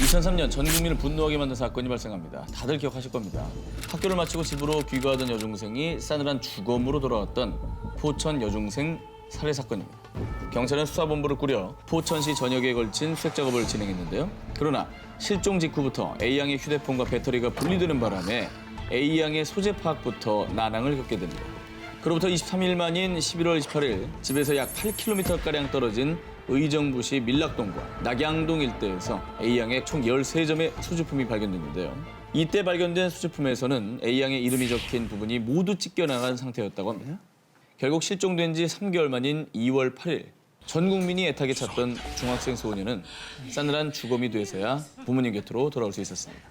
2003년 전 국민을 분노하게 만든 사건이 발생합니다. 다들 기억하실 겁니다. 학교를 마치고 집으로 귀가하던 여중생이 싸늘한 주검으로 돌아왔던 포천 여중생 살해 사건입니다. 경찰은 수사본부를 꾸려 포천시 전역에 걸친 수색 작업을 진행했는데요. 그러나 실종 직후부터 A양의 휴대폰과 배터리가 분리되는 바람에 A양의 소재 파악부터 난항을 겪게 됩니다. 그로부터 23일 만인 11월 28일 집에서 약 8km가량 떨어진 의정부시 밀락동과 낙양동 일대에서 A양의 총 13점의 수주품이 발견됐는데요. 이때 발견된 수주품에서는 A양의 이름이 적힌 부분이 모두 찢겨나간 상태였다고 합니다. 결국 실종된 지 3개월 만인 2월 8일 전 국민이 애타게 찾던 중학생 소녀는 싸늘한 주검이 돼서야 부모님 곁으로 돌아올 수 있었습니다.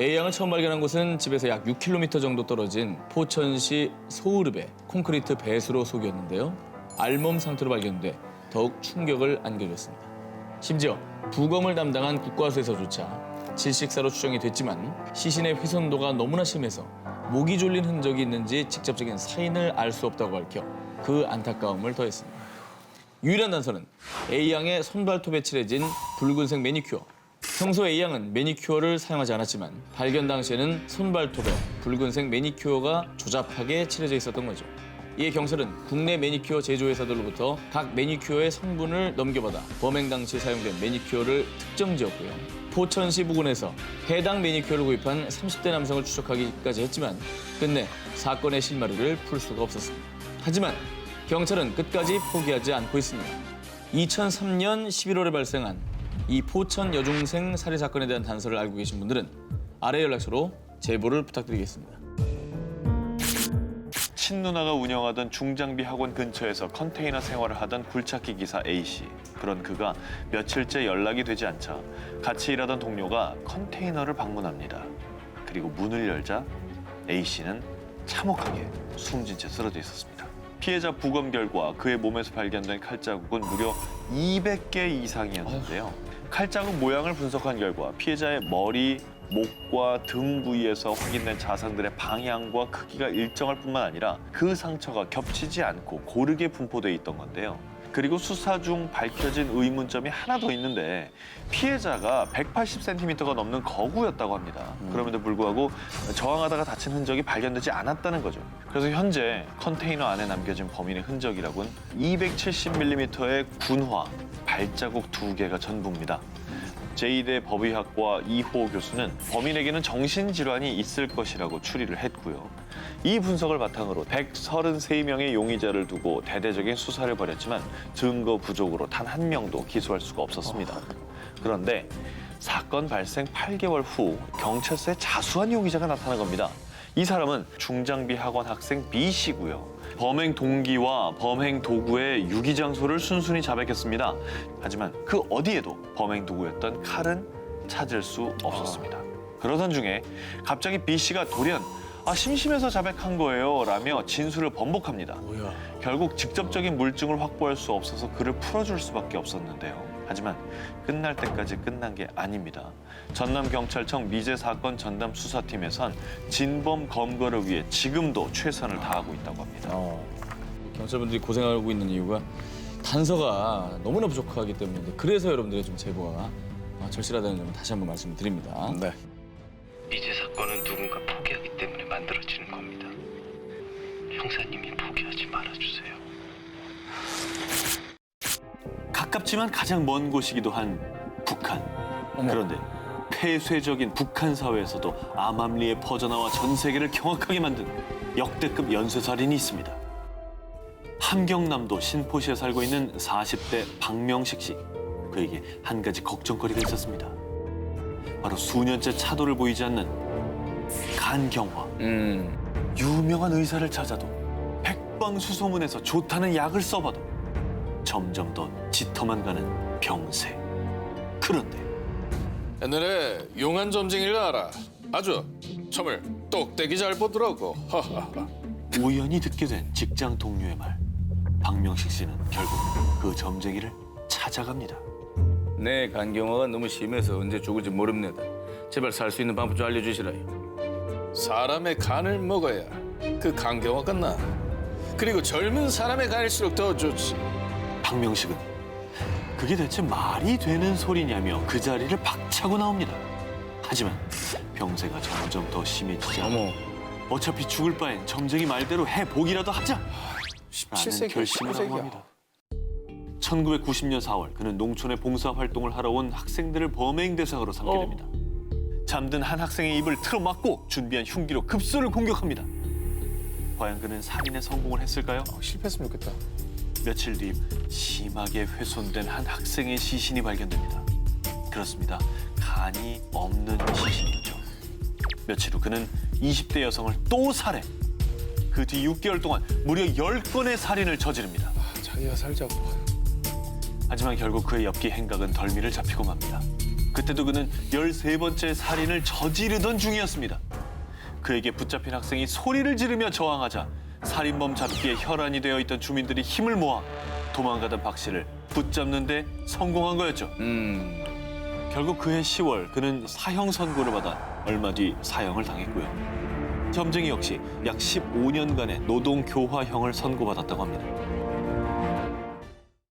A양을 처음 발견한 곳은 집에서 약 6km 정도 떨어진 포천시 소으르베 콘크리트 배수로 속이었는데요. 알몸 상태로 발견돼 더욱 충격을 안겨줬습니다. 심지어 부검을 담당한 국과수에서조차 질식사로 추정이 됐지만 시신의 훼손도가 너무나 심해서 목이 졸린 흔적이 있는지 직접적인 사인을 알 수 없다고 밝혀 그 안타까움을 더했습니다. 유일한 단서는 A양의 손발톱에 칠해진 붉은색 매니큐어. 평소 A양은 매니큐어를 사용하지 않았지만 발견 당시에는 손발톱에 붉은색 매니큐어가 조잡하게 칠해져 있었던 거죠. 이에 경찰은 국내 매니큐어 제조회사들로부터 각 매니큐어의 성분을 넘겨받아 범행 당시 사용된 매니큐어를 특정지었고요. 포천시 부근에서 해당 매니큐어를 구입한 30대 남성을 추적하기까지 했지만 끝내 사건의 실마리를 풀 수가 없었습니다. 하지만 경찰은 끝까지 포기하지 않고 있습니다. 2003년 11월에 발생한 이 포천 여중생 살해 사건에 대한 단서를 알고 계신 분들은 아래 연락처로 제보를 부탁드리겠습니다. 친누나가 운영하던 중장비 학원 근처에서 컨테이너 생활을 하던 굴착기 기사 A씨. 그런 그가 며칠째 연락이 되지 않자 같이 일하던 동료가 컨테이너를 방문합니다. 그리고 문을 열자 A씨는 참혹하게 숨진 채 쓰러져 있었습니다. 피해자 부검 결과 그의 몸에서 발견된 칼자국은 무려 200개 이상이었는데요. 칼자국 모양을 분석한 결과 피해자의 머리, 목과 등 부위에서 확인된 자상들의 방향과 크기가 일정할 뿐만 아니라 그 상처가 겹치지 않고 고르게 분포돼 있던 건데요. 그리고 수사 중 밝혀진 의문점이 하나 더 있는데 피해자가 180cm가 넘는 거구였다고 합니다. 그럼에도 불구하고 저항하다가 다친 흔적이 발견되지 않았다는 거죠. 그래서 현재 컨테이너 안에 남겨진 범인의 흔적이라곤 270mm의 군화, 발자국 두 개가 전부입니다. 제2대 법의학과 이호 교수는 범인에게는 정신질환이 있을 것이라고 추리를 했고요. 이 분석을 바탕으로 133명의 용의자를 두고 대대적인 수사를 벌였지만 증거 부족으로 단 한 명도 기소할 수가 없었습니다. 그런데 사건 발생 8개월 후 경찰서에 자수한 용의자가 나타난 겁니다. 이 사람은 중장비 학원 학생 B 씨고요. 범행 동기와 범행 도구의 유기 장소를 순순히 자백했습니다. 하지만 그 어디에도 범행 도구였던 칼은 찾을 수 없었습니다. 그러던 중에 갑자기 B 씨가 돌연 아 심심해서 자백한 거예요 라며 진술을 번복합니다. 결국 직접적인 물증을 확보할 수 없어서 그를 풀어줄 수밖에 없었는데요. 하지만 끝날 때까지 끝난 게 아닙니다. 전남경찰청 미제 사건 전담 수사팀에선 진범 검거를 위해 지금도 최선을 다하고 있다고 합니다. 어, 경찰분들이 고생하고 있는 이유가 단서가 너무나 부족하기 때문인데 그래서 여러분들의 좀 제보가 아, 절실하다는 점을 다시 한번 말씀드립니다. 네. 미제 사건은 누군가 포기하기 때문에 만들어지는 겁니다. 형사님이 포기하지 말아주세요. 가깝지만 가장 먼 곳이기도 한 북한. 그런데 폐쇄적인 북한 사회에서도 암암리에 퍼져나와 전 세계를 경악하게 만든 역대급 연쇄살인이 있습니다. 함경남도 신포시에 살고 있는 40대 박명식 씨. 그에게 한 가지 걱정거리가 있었습니다. 바로 수년째 차도를 보이지 않는 간경화. 음, 유명한 의사를 찾아도 백방수소문에서 좋다는 약을 써봐도 점점 더 짙어만 가는 병세. 그런데 옛날에 용한 점쟁이를 알아. 아주 점을 똑대기 잘 보더라고. 하하하. 우연히 듣게 된 직장 동료의 말. 박명식 씨는 결국 그 점쟁이를 찾아갑니다. 내 간경화가 너무 심해서 언제 죽을지 모릅니다. 제발 살 수 있는 방법 좀 알려주시라요. 사람의 간을 먹어야 그 간경화가 나. 그리고 젊은 사람의 간일수록 더 좋지. 박명식은 그게 대체 말이 되는 소리냐며 그 자리를 박차고 나옵니다. 하지만 병세가 점점 더 심해지자 어머. 어차피 죽을 바엔 점쟁이 말대로 해보기라도 하자. 라는 17세기, 결심을 하고 19세기야. 합니다. 1990년 4월 그는 농촌에 봉사 활동을 하러 온 학생들을 범행 대상으로 삼게 어. 됩니다. 잠든 한 학생의 입을 틀어막고 준비한 흉기로 급소를 공격합니다. 과연 그는 살인에 성공을 했을까요? 어, 실패했으면 좋겠다. 며칠 뒤 심하게 훼손된 한 학생의 시신이 발견됩니다. 그렇습니다. 간이 없는 시신이었죠. 며칠 후 그는 20대 여성을 또 살해. 그 뒤 6개월 동안 무려 10건의 살인을 저지릅니다. 아, 자기가 살자고. 하지만 결국 그의 엽기 행각은 덜미를 잡히고 맙니다. 그때도 그는 13번째 살인을 저지르던 중이었습니다. 그에게 붙잡힌 학생이 소리를 지르며 저항하자 살인범 잡기에 혈안이 되어 있던 주민들이 힘을 모아 도망가던 박 씨를 붙잡는 데 성공한 거였죠. 음. 결국 그해 10월 그는 사형 선고를 받아 얼마 뒤 사형을 당했고요. 점쟁이 역시 약 15년간의 노동 교화형을 선고받았다고 합니다.